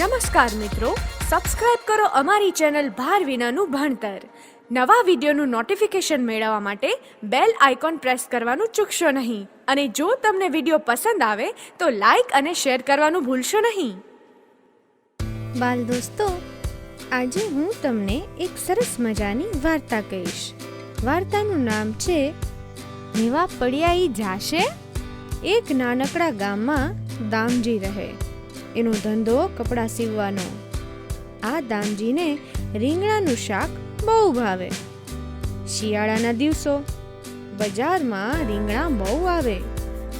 નમસ્કાર મિત્રો સબસ્ક્રાઇબ કરો અમારી ચેનલ ભાર વિનાનું ભણતર. નવા વિડીયોનું નોટિફિકેશન મેળવવા માટે બેલ આઇકોન પ્રેસ કરવાનું ચૂકશો નહીં. અને જો તમને વીડિયો પસંદ આવે, તો લાઈક અને શેર કરવાનું ભૂલશો નહીં. બાલ દોસ્તો, આજે હું તમને એક સરસ મજાની વાર્તા કહીશ. વાર્તાનું નામ છે નેવા પડિયાઈ જાશે? એક નાનકડા ગામમાં દામજી રહે. એનો ધંધો કપડાં સીવવાનો. આ દામજીને રીંગણાનું શાક બહુ ભાવે. શિયાળાના દિવસો બજારમાં રીંગણા બહુ આવે.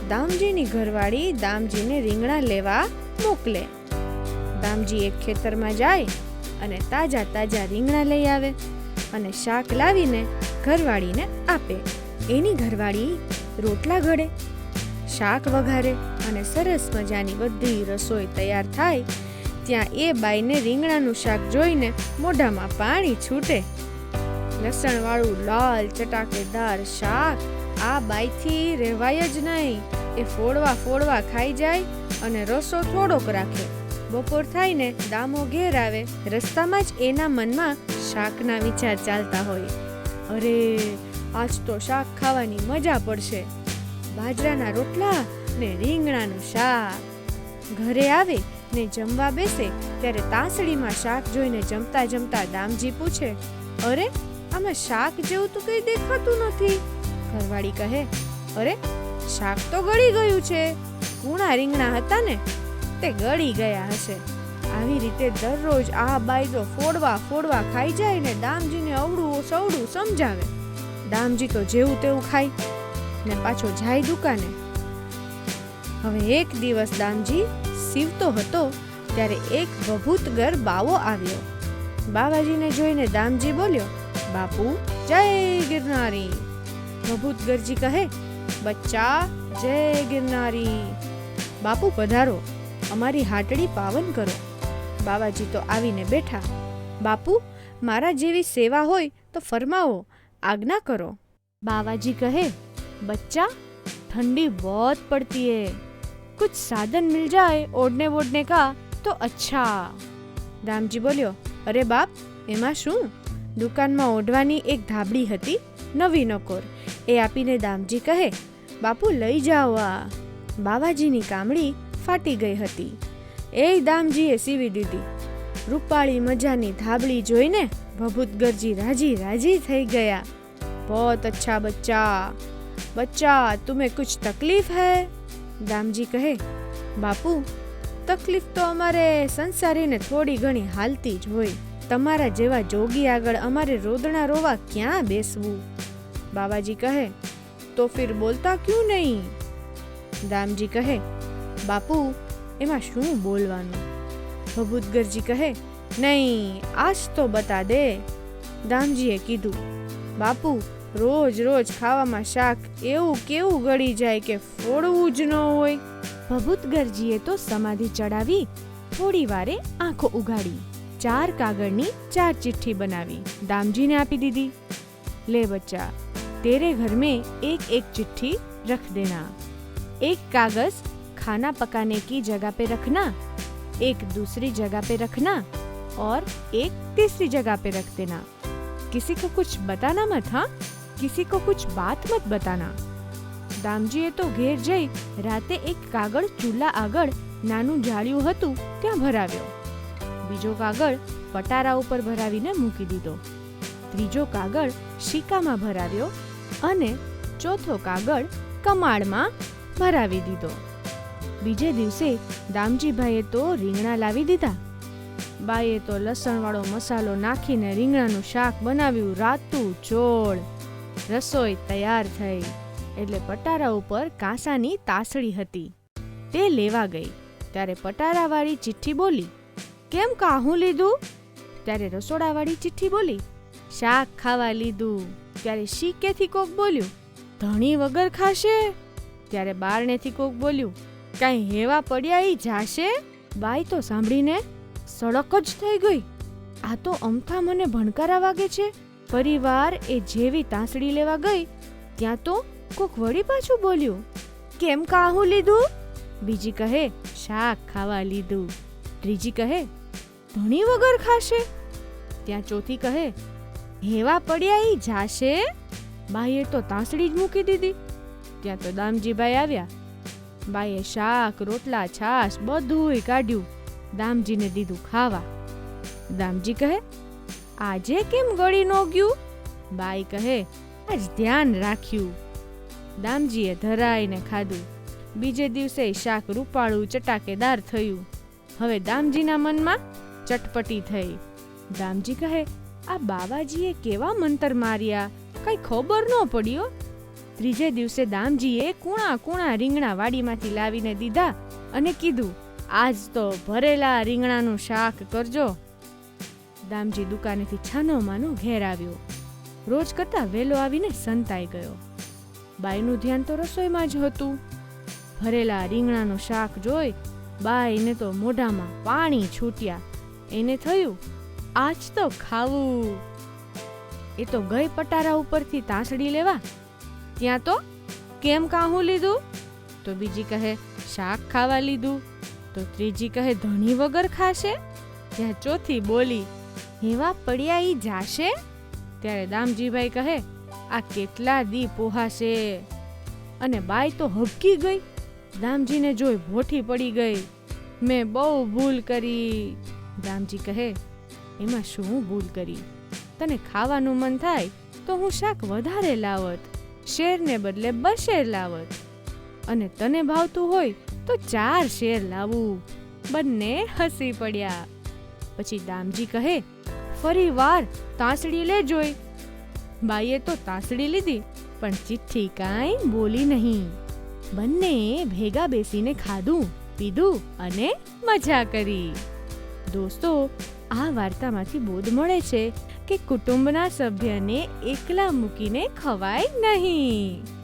દામજીની ઘરવાળી દામજીને રીંગણા લેવા મોકલે. દામજી એક ખેતરમાં જાય અને તાજા તાજા રીંગણા લઈ આવે અને શાક લાવીને ઘરવાળીને આપે. એની ઘરવાળી રોટલા ઘડે, શાક વઘારે અને સરસ મજાની બધી રસોઈ તૈયાર થાય, ત્યાં એ બાઈને રીંગણાનું શાક જોઈને મોઢામાં પાણી છૂટે. લસણવાળું લાલ ચટાકેદાર શાક આ બાઈથી રહેવાય જ નહીં. એ ફોડવા ફોડવા ખાઈ જાય અને રસો થોડોક રાખે. બપોર થાય ને દામો ઘેર આવે, રસ્તામાં જ એના મનમાં શાકના વિચાર ચાલતા હોય. અરે, આજ તો શાક ખાવાની મજા પડશે. બાજરાના રોટલા ને રીંગણાનું શાક. ઘરે આવે ને જમવા બેસે, ત્યારે તાંસળીમાં શાક જોઈને જમતા જમતા દામજી પૂછે, અરે, આમાં શાક જેવું તો કઈ દેખાતું નથી? ઘરવાળી કહે, અરે, શાક તો ગળી ગયું છે. કૂણા રીંગણા હતા ને, તે ગળી ગયા હશે. આવી રીતે દરરોજ આ તો ફોડવા ફોડવા ખાઈ જાય ને દામજીને અવડું સવડું સમજાવે. દામજી તો જેવું તેવું ખાય. ને પાછો જાય દુકાને. હવે એક દિવસ દામજી સીવતો હતો ત્યારે એક ભભૂતગર બાવો આવ્યો. બાવાજીને જોઈને દામજી બોલ્યો, બાપુ, જય ગિરનારી. ભભૂતગરજી કહે, બચ્ચા, જય ગિરનારી. બાપુ, પધારો. અમારી હાટડી પાવન કરો. બાવાજી તો આવીને બેઠા, બાપુ, મારા જેવી સેવા હોય તો ફરમાવો, આજ્ઞા કરો. બાવાજી કહે, બચ્ચા, ઠંડી બહોત પડતી હે. कुछ साधन मिल जाए ओढ़ने वोढ़ने का तो अच्छा દામજી બોલ્યો અરે બાપ એમાં શું દુકાનમાં ઓઢવાની એક ધાબળી હતી નવી નકોર એ આપીને દામજી કહે બાપુ લઈ જાઓ આ બાવાજીની કામળી ફાટી ગઈ હતી એ દામજીએ સીવી દીધી રૂપાળી મજાની ધાબળી જોઈને ભભૂતગરજી રાજી રાજી થઈ ગયા बहुत अच्छा बच्चा बच्चा तुम्हें कुछ तकलीफ है દામજી કહે, બાપુ, તકલીફ તો અમારે સંસારીને થોડી ઘણી હાલતી જ હોય. તમારા જેવા જોગી આગળ અમારે રોદણા રોવા ક્યાં બેસવું? બાબાજી કહે, તો ફિર બોલતા ક્યું નહીં? દામજી કહે, બાપુ, એમાં શું બોલવાનું? ભભૂતગરજી કહે, નહીં, આજ તો બતા દે. દામજીએ કીધું, બાપુ રોજ રોજ ખાવામાં શાક એવું કેવું ગળી જાય કે ફોડવું જ ન હોય ભભૂતગરજીએ તો સમાધિ ચડાવી થોડી વારે આંખો ઉગાડી ચાર કાગળની ચાર ચિઠ્ઠી બનાવી દામજીને આપી દીધી લે બચ્ચા તેરે ઘર में एक एक चिट्ठी रख देना एक कागज खाना पकाने की जगह पे रखना एक दूसरी जगह पे रखना और एक तीसरी जगह पे रख देना किसी को कुछ बताना मत हाँ किसी को कुछ बात मत बताना દામજીએ તો ઘેર જઈ રાતે એક કાગળ ચૂલા આગળ નાનું જાળિયું હતું ત્યાં ભરાવ્યો બીજો કાગળ પટારા ઉપર ભરાવીને મૂકી દીધો ત્રીજો કાગળ શીકામાં ભરાવ્યો અને ચોથો કાગળ કમાળમાં ભરાવી દીધો બીજે દિવસે દામજીભાઈએ તો રીંગણા લાવી દીધા બાઈએ તો લસણવાળો મસાલો નાખીને રીંગણાનું શાક બનાવ્યું, રાતું ચોળ. રસોઈ તૈયાર થઈ, એટલે પટારા ઉપર કાંસાની તાસળી હતી. તે લેવા ગઈ, ત્યારે પટારાવાળી ચિઠ્ઠી બોલી, કેમ કાહું લીધું? ત્યારે રસોડાવાળી ચિઠ્ઠી બોલી, શાક ખાવા લીધું. ત્યારે શીકેથી કોક બોલ્યું, ધણી વગર ખાશે? ત્યારે બારણેથી કોક બોલ્યું, કાંઈ હેવા પડ્યા એ જાશે? બાઈ તો સાંભળીને સડક જ થઈ ગઈ. આ તો અમથા મને ભણકારા વાગે છે. પરિવાર એ જેવી તાંસડી લેવા ગઈ, ત્યાં તો કોક વળી પાછું બોલ્યું, કેમ કાહું લીધું? બીજી કહે, શાક ખાવા લીધું. ત્રીજી કહે, ધણી વગર ખાશે. ત્યાં ચોથી કહે હેવા પડ્યા ઈ જાશે? બાઈએ તો તાંસડી જ મૂકી દીધી. ત્યાં તો દામજીભાઈ આવ્યા. બાઈએ શાક, રોટલા, છાશ બધુંય કાઢ્યું. દામજીને દીધું ખાવા. દામજી કહે, આજે કેમ ગળી નો ગયું? બાઈ કહે, આજ ધ્યાન રાખ્યું. દામજીએ ધરાઈને ખાધું. બીજે દિવસે શાક રૂપાળું ચટાકેદાર થયું. હવે દામજીના મનમાં ચટપટી થઈ. દામજી કહે, આ બાવાજીએ કેવા મંતર માર્યા? કઈ ખબર ન પડ્યો ત્રીજે દિવસે દામજીએ કુણા કુણા રીંગણા વાડીમાંથી લાવીને દીધા અને કીધું આજ તો ભરેલા રીંગણાનું શાક કરજો. દામજી દુકાનેથી છાનો માનો ઘેર આવ્યો. રોજ કરતા વહેલો આવીને સંતાઈ ગયો. બાઈનું ધ્યાન તો રસોઈમાં જ હતું. ભરેલા રીંગણાનું શાક જોઈ બાઈને તો મોઢામાં પાણી છૂટ્યા. એને થયું, આજ તો ખાવું. એ તો ગઈ પટારા ઉપરથી તાંસડી લેવા. ત્યાં તો? કેમ કાહું લીધું? તો બીજી કહે, શાક ખાવા લીધું. તો ત્રીજી કહે, ધણી વગર ખાશે? ત્યાં ચોથી બોલી, હેવા પડ્યા ઈ જાશે? ત્યારે દામજીભાઈ કહે, આ કેટલા દી પોહાશે? અને બાઈ તો હબકી ગઈ. દામજીને જોઈ ભોઠી પડી ગઈ. મેં બહુ ભૂલ કરી. દામજી કહે, એમાં શું ભૂલ કરી? તને ખાવાનું મન થાય તો હું શાક વધારે લાવત, શેરને બદલે બશેર લાવત. અને તને ભાવતું હોય તો ચાર શેર લાવું. બંને હસી પડ્યા. પછી દામજી કહે, ફરી વાર તાંસડી લે જોઈ બાઈએ તો તાંસડી લીધી, પણ ચિઠ્ઠી કાંઈ બોલી નહીં. બંને ભેગા બેસીને ખાધું, પીધું અને મજા કરી. દોસ્તો, આ વાર્તામાંથી બોધ મળે છે કે કુટુંબના સભ્યને એકલા મૂકીને ખવાય નહીં.